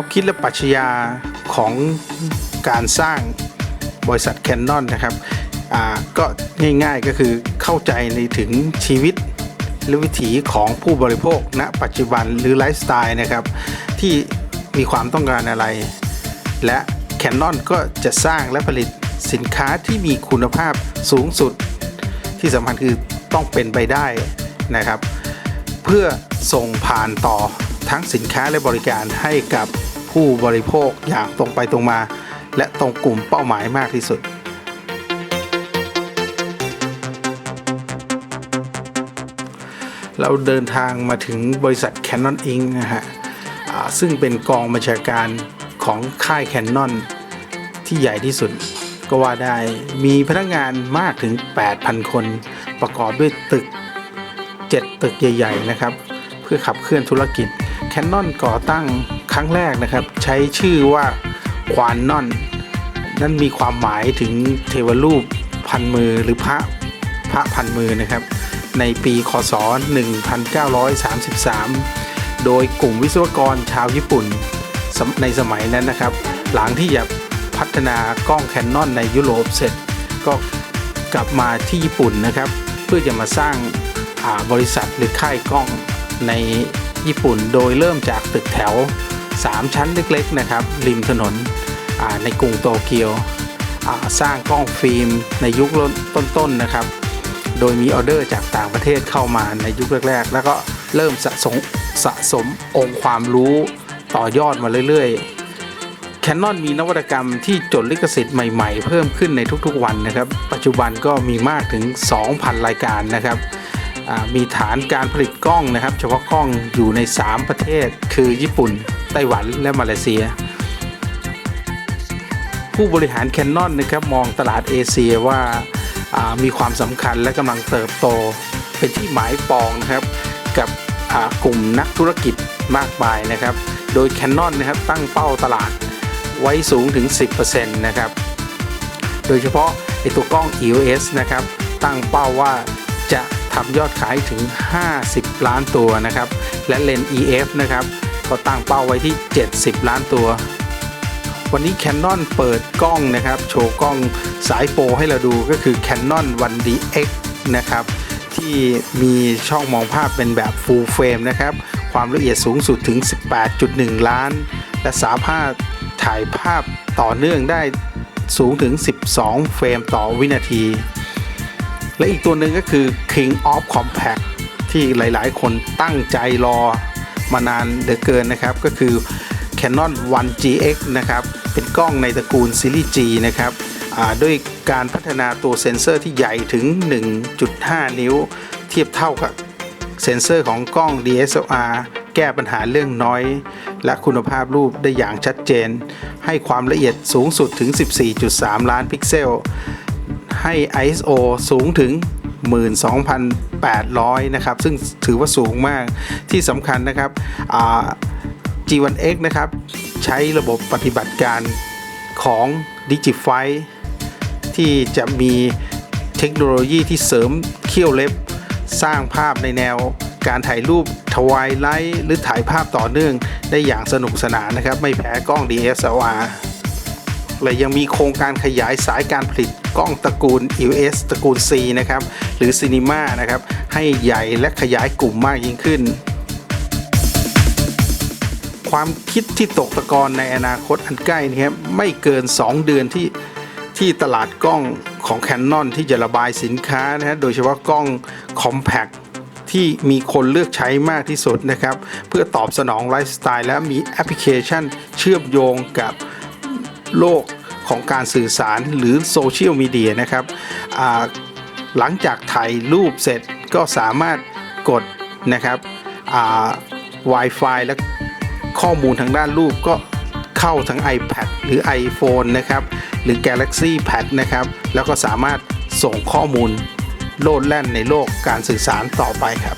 วคิดและปรัชญาของการสร้างบริษัทแคนนอนนะครับก็ง่ายๆก็คือเข้าใจในถึงชีวิตหรือวิถีของผู้บริโภคณปัจจุบันหรือไลฟ์สไตล์นะครับ ที่มีความต้องการอะไร และ Canon ก็จะสร้างและผลิตสินค้าที่มีคุณภาพสูงสุด ที่สำคัญคือต้องเป็นไปได้นะครับ เพื่อส่งผ่านต่อทั้งสินค้าและบริการให้กับ ผู้บริโภคอย่างตรงไปตรงมา และตรงกลุ่มเป้าหมายมากที่สุด เราเดินทางมาถึงบริษัท Canon Inc. นะฮะซึ่งเป็นกองบัญชาการของค่าย Canon ที่ใหญ่ที่สุดก็ว่าได้มีพนักงานมากถึง 8,000 คน ประกอบด้วยตึก 7 ตึกใหญ่ ๆ นะครับ เพื่อขับเคลื่อนธุรกิจ Canon ก่อตั้ง ครั้งแรกนะครับ ใช้ชื่อว่าควานนอน นั่นมีความหมายถึงเทวรูปพันมือหรือพระพระพันมือนะครับ ในปีคศ 1933 โดยกลุ่มวิศวกรชาวญี่ปุ่นในสมัยนั้นนะครับ หลังที่จะพัฒนากล้องแคนนอนในยุโรปเสร็จ ก็กลับมาที่ญี่ปุ่นนะครับ เพื่อจะมาสร้างาบริษัทหรือค่ายกล้องในญี่ปุ่นโดยเริ่มจากตึกแถว 3 ชั้นเล็กๆนะครับ ริมถนนในกรุงโตเกียวสร้างกล้องฟิล์มในยุคต้นๆนะครับ โดยมีออเดอร์จากต่างประเทศเข้ามาในยุคแรกๆ แล้วก็เริ่มสะสมสะสมองค์ความรู้ต่อยอดมาเรื่อยๆ Canon มีนวัตกรรมที่จดลิขสิทธิ์ใหม่ๆ เพิ่มขึ้นในทุกๆวันนะครับ ปัจจุบันก็มีมากถึง 2,000 รายการนะครับมีฐานการผลิตกล้องนะครับ เฉพาะกล้องอยู่ใน 3 ประเทศคือญี่ปุ่น ไต้หวันและมาเลเซีย ผู้บริหาร Canon นนะครับมองตลาดเอเชียว่าามีความสำคัญและกำลังเติบโต เป็นที่หมายปองนะครับกับกลุ่มนักธุรกิจมากมายนะครับ โดย Canon นะครับตั้งเป้าตลาดไว้สูงถึง 10%นะครับ โดยเฉพาะไอตัวกล้อง EOS นะครับ ตั้งเป้าว่าจะทำยอดขายถึง 50 ล้านตัวนะครับ และเลนส์ EF นะครับ ก็ตั้งเป้าไว้ที่ 70 ล้านตัว วันนี้ Canon เปิดกล้องนะครับ โชว์กล้องสายโปรให้เราดูก็คือ Canon 1DX นะครับ ที่มีช่องมองภาพเป็นแบบ Full Frame นะครับ ความละเอียดสูงสุดถึง 18.1 ล้าน และสามารถถ่ายภาพต่อเนื่องได้สูงถึง 12 เฟรมต่อวินาที และอีกตัวหนึ่งก็คือ King of Compact ที่หลาย ๆ คนตั้งใจรอ มานานเหลือเกินนะครับ ก็คือ Canon 1GX นะครับเป็นกล้องในตระกูลซีรีส์ G นะครับด้วยการพัฒนาตัวเซ็นเซอร์ที่ใหญ่ถึง 1.5 นิ้ว เทียบเท่ากับเซ็นเซอร์ของกล้อง DSLR แก้ปัญหาเรื่องน้อย และคุณภาพรูปได้อย่างชัดเจน ให้ความละเอียดสูงสุดถึง 14.3 ล้านพิกเซล ให้ ISO สูงถึง 12,800 นะครับ ซึ่งถือว่าสูงมากที่สำคัญนะครับ G1X นะครับ ใช้ระบบปฏิบัติการของ Digify ที่จะมีเทคโนโลยีที่เสริมเขี้ยวเล็บ สร้างภาพในแนวการถ่ายรูปทวายไลท์หรือถ่ายภาพต่อเนื่องได้อย่างสนุกสนานนะครับ ไม่แพ้กล้อง DSLR และยังมีโครงการขยายสายการผลิตกล้องตระกูล EOS ตระกูล C นะครับ หรือ Cinema นะครับ ให้ใหญ่และขยายกลุ่มมากยิ่งขึ้น ความคิดที่ตกตะกอนในอนาคตอันใกล้นี้ครับไม่เกิน 2 เดือนที่ที่ตลาดกล้องของ Canon ที่จะระบายสินค้านะฮะโดยเฉพาะกล้อง Compact ที่มีคนเลือกใช้มากที่สุดนะครับ เพื่อตอบสนองไลฟ์สไตล์และมีแอปพลิเคชันเชื่อมโยงกับ โลกของการสื่อสารหรือโซเชียลมีเดียนะครับหลังจากถ่ายรูปเสร็จก็สามารถกดนะครับอ่า Wi-Fi และข้อมูลทางด้านรูปก็เข้าทั้ง iPad หรือ iPhone นะครับ หรือ Galaxy Pad นะครับ แล้วก็สามารถส่งข้อมูลโลดแล่นในโลกการสื่อสารต่อไปครับ